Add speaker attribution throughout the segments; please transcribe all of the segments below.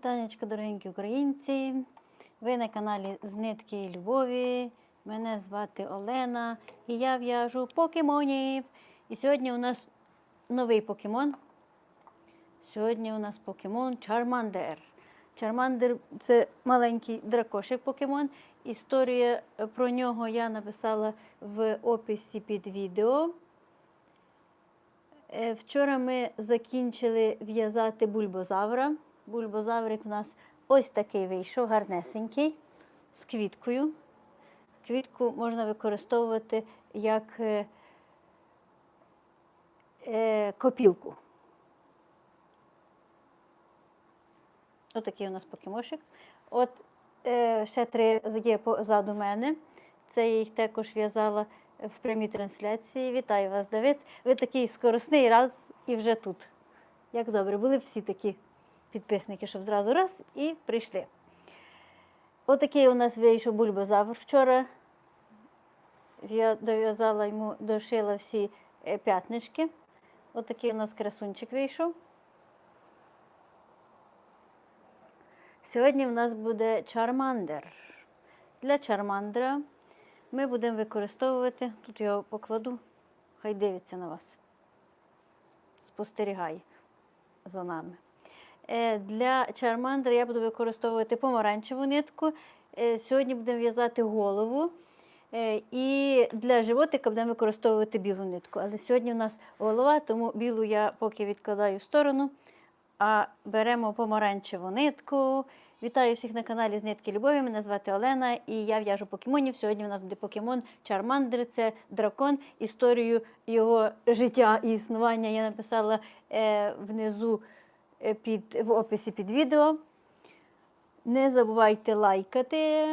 Speaker 1: Танечка, дорогенькі українці. Ви на каналі з нитки Любові. Мене звати Олена і я в'яжу покемонів. І сьогодні у нас новий покемон. Сьогодні у нас покемон Чармандер. Чармандер це маленький дракошик покемон. Історія про нього я написала в описі під відео. Е, Вчора ми закінчили в'язати бульбозавра. Бульбозаврик у нас ось такий вийшов, гарнесенький, з квіткою. Квітку можна використовувати як е, е, копілку. Отакий у нас покемошик. От е, ще три є позаду мене. Це я їх також в'язала в прямій трансляції. Вітаю вас, Давид. Ви такий скоросний раз і вже тут. Як добре, були всі такі підписники, щоб зразу раз і прийшли. Отакий у нас вийшов бульбозавр вчора. Я дов'язала йому, дошила всі е, п'ятнички. Отакий у нас красунчик вийшов. Сьогодні в нас буде чармандер. Для чармандера ми будемо використовувати, тут його покладу, хай дивиться на вас. Спостерігає за нами. Е, Для чармандера я буду використовувати помаранчеву нитку. Е, Сьогодні будемо в'язати голову. Е, І для животика будемо використовувати білу нитку. Але сьогодні у нас голова, тому білу я поки відкладаю в сторону. А беремо помаранчеву нитку. Вітаю всіх на каналі з нитки Любові. Мене звати Олена і я в'яжу покемонів. Сьогодні у нас буде покемон Чармандер. Це дракон. Історію його життя і існування я написала е, внизу під, в описі під відео. Не забувайте лайкати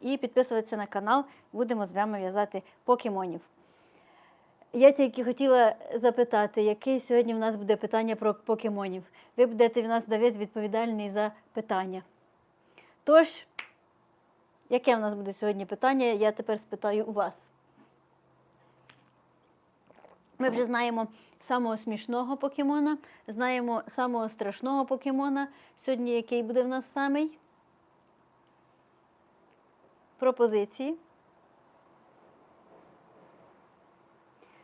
Speaker 1: і підписуватися на канал. Будемо з вами в'язати покемонів. Я тільки хотіла запитати, яке сьогодні в нас буде питання про покемонів. Ви будете в нас Давид відповідальний за питання. Тож, яке в нас буде сьогодні питання, я тепер спитаю у вас. Ми вже знаємо самого смішного покемона, знаємо самого страшного покемона. Сьогодні який буде в нас самий? Пропозиції.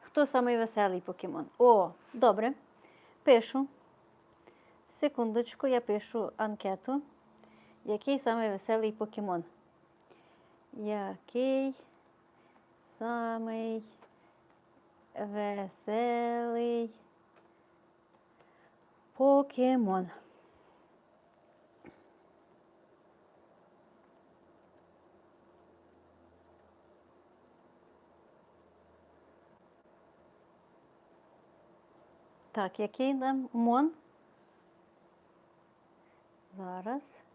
Speaker 1: Хто самий веселий покемон? О, добре. Пишу. Секундочку, я пишу анкету. Який самий веселий покемон? Який самий веселий покемон? Так, який нам мон? Зараз.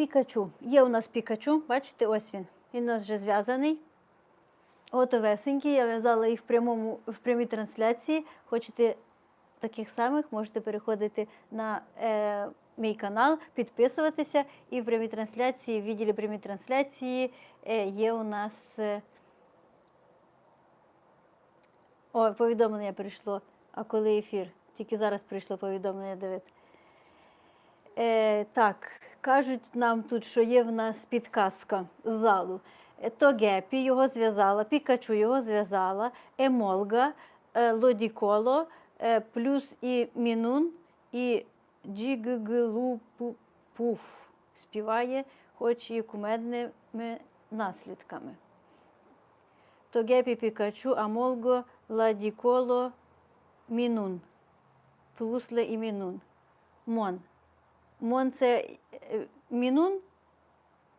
Speaker 1: Пікачу. Є у нас пікачу, бачите, ось він. Він у нас вже зв'язаний. Готовесенькі, я в'язала їх в, прямому, в прямій трансляції. Хочете таких самих, можете переходити на е, мій канал, підписуватися. І в прямій трансляції, в відділі прямій трансляції е, є у нас. Е, о, повідомлення прийшло. А коли ефір? Тільки зараз прийшло повідомлення, Давид. Е, так, кажуть нам тут, що є в нас підказка з залу. Е, То Гепі його зв'язала, Пікачу його зв'язала, Емолга, е, Лодіколо, е, плюс і Мінун, і Джіглупуф співає, хоч і кумедними наслідками. То Гепі Пікачу, Амолго, Ладіколо, Мінун. Плусле і Мінун. Мон. Мон це Мінун,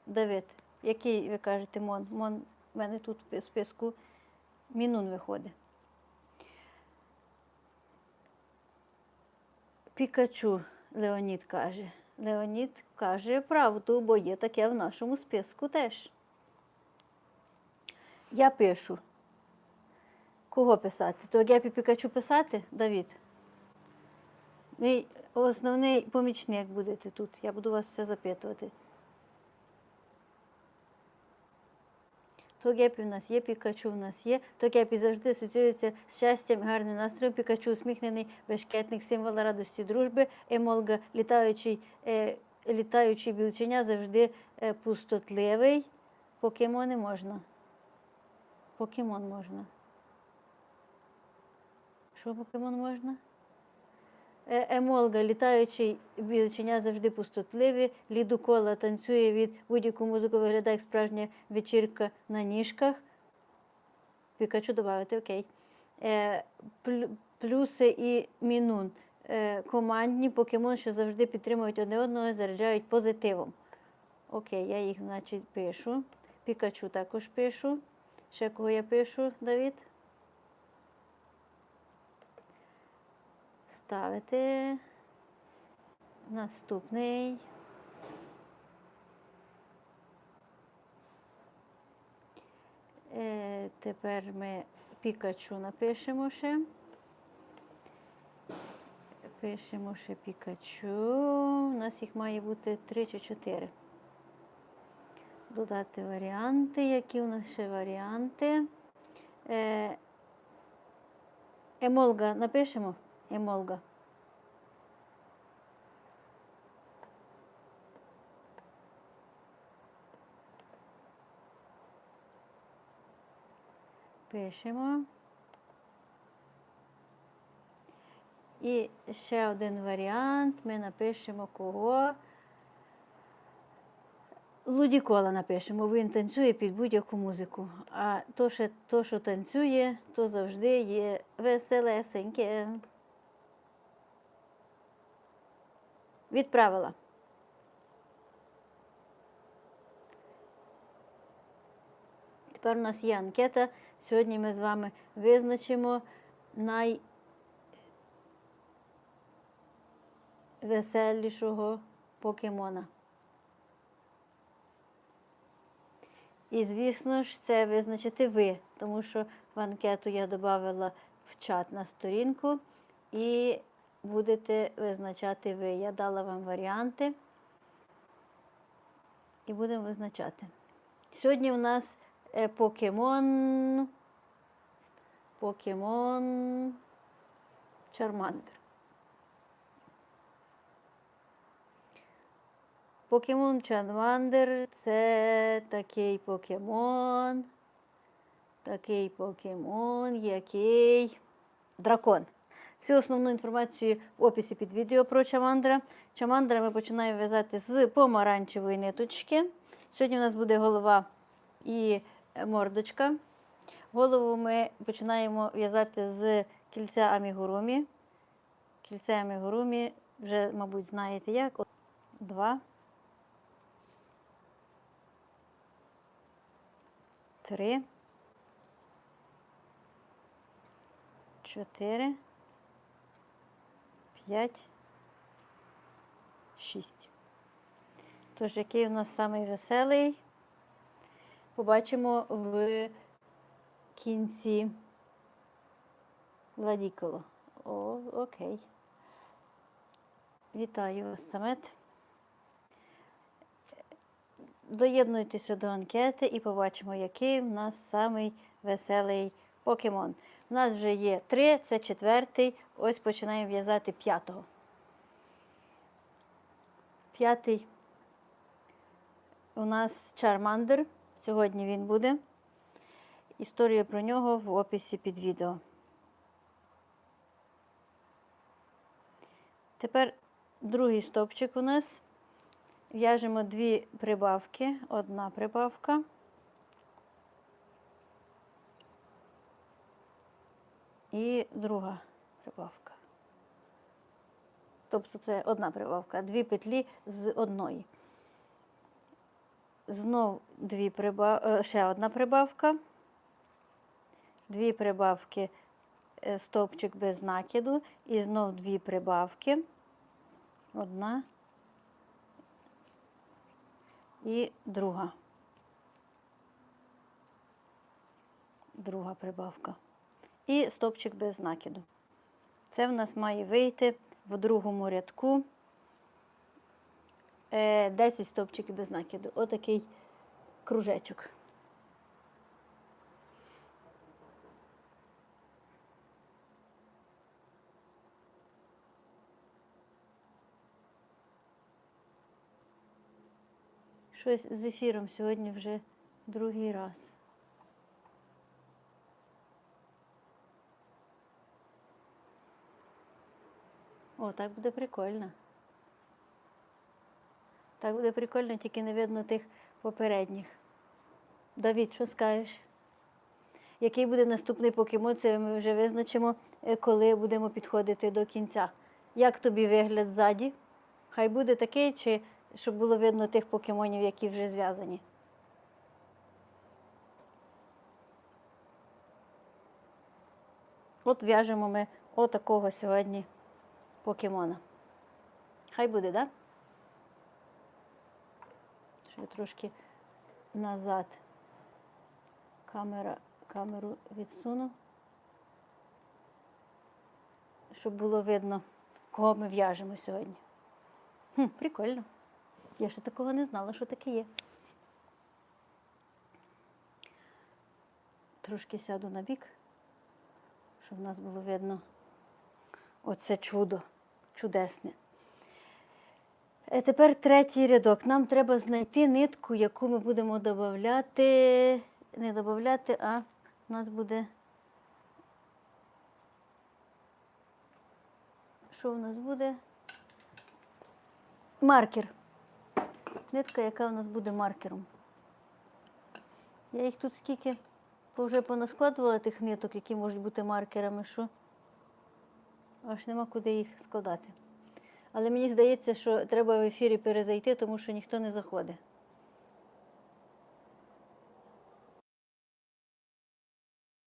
Speaker 1: Давид. Який ви кажете Мон? Мон в мене тут в списку Мінун виходить. Пікачу, Леонід каже. Леонід каже правду, бо є таке в нашому списку теж. Я пишу Кого писати? То Гепі Пікачу писати, Давід? Мій основний помічник будете тут. Я буду вас все запитувати. То Гепі в нас є, Пікачу в нас є. То Гепі завжди асоціюється з щастям, гарним настроєм. Пікачу усміхнений, бешкетник, символ радості, дружби. Емолга, літаючий, е, літаючий білченя, завжди е, пустотливий. Покемони можна. Покемон можна. Що покемон можна? Е, Емолга, літаючий білченя завжди пустотливі, ліду кола танцює від будь-яку музику, виглядає як справжня вечірка на ніжках. Пікачу додати, окей. Е, плюси і мінун. Е, командні покемон, що завжди підтримують одне одного заряджають позитивом. Окей, я їх, значить, пишу. Пікачу також пишу. Ще кого я пишу, Давід? Ставити. Наступний. Е, тепер ми Пікачу напишемо ще. Пишемо ще Пікачу. У нас їх має бути 3 чи 4. Додати варіанти. Які у нас ще варіанти? Е, Емолга напишемо? Емолга. Пишемо. І ще один варіант. Ми напишемо кого. Лудікола напишемо, він танцює під будь-яку музику. А то, що, то, що танцює, то завжди є веселесеньке. Відправила. Тепер у нас є анкета. Сьогодні ми з вами визначимо найвеселішого покемона. І, звісно ж, це визначите ви, тому що в анкету я додавала в чат на сторінку і будете визначати ви. Я дала вам варіанти і будемо визначати. Сьогодні у нас е, покемон. Покемон Чармандр. Покемон Чармандр це такий покемон. Такий покемон, який дракон. Всю основну інформацію в описі під відео про Чамандра. Чамандра ми починаємо в'язати з помаранчевої ниточки. Сьогодні у нас буде голова і мордочка. Голову ми починаємо в'язати з кільця амігурумі. Кільце амігурумі вже, мабуть, знаєте як. От Два. Три. Чотири. П'ять. Шість. Тож, який у нас самий веселий, побачимо в кінці Владіколо. О, окей. Вітаю вас, Самет. Доєднуйтеся до анкети і побачимо, який в нас самий веселий покемон. У нас вже є три, це четвертий. Ось починаємо в'язати п'ятого. П'ятий у нас Чармандер. Сьогодні він буде. Історія про нього в описі під відео. Тепер другий стовпчик у нас. В'яжемо дві прибавки. Одна прибавка. І друга прибавка. Тобто це одна прибавка, дві петлі з одної. Знов дві прибав... е, ще одна прибавка, дві прибавки, е, стовпчик без накиду, і знов дві прибавки. Одна і друга. Друга прибавка. І стопчик без накиду. Це в нас має вийти в другому рядку е, 10 стопчиків без накиду. Отакий кружечок. Щось з ефіром сьогодні вже другий раз. О, так буде прикольно. Так буде прикольно, тільки не видно тих попередніх. Давід, що скажеш? Який буде наступний покемон, це ми вже визначимо, е, коли будемо підходити до кінця. Як тобі вигляд ззаді? Хай буде такий, чи щоб було видно тих покемонів, які вже зв'язані. От в'яжемо ми отакого сьогодні покемона. Хай буде, так? Да? Ще трошки назад камера, камеру відсуну, щоб було видно, кого ми в'яжемо сьогодні. Хм, прикольно. Я ще такого не знала, що таке є. Трошки сяду на бік, щоб в нас було видно оце чудо чудесне. Е, Тепер третій рядок. Нам треба знайти нитку, яку ми будемо додати. Не додати, а у нас буде. Що у нас буде? Маркер. Нитка, яка у нас буде маркером. Я їх тут скільки вже понаскладувала тих ниток, які можуть бути маркерами, що аж нема куди їх складати. Але мені здається, що треба в ефірі перезайти, тому що ніхто не заходить.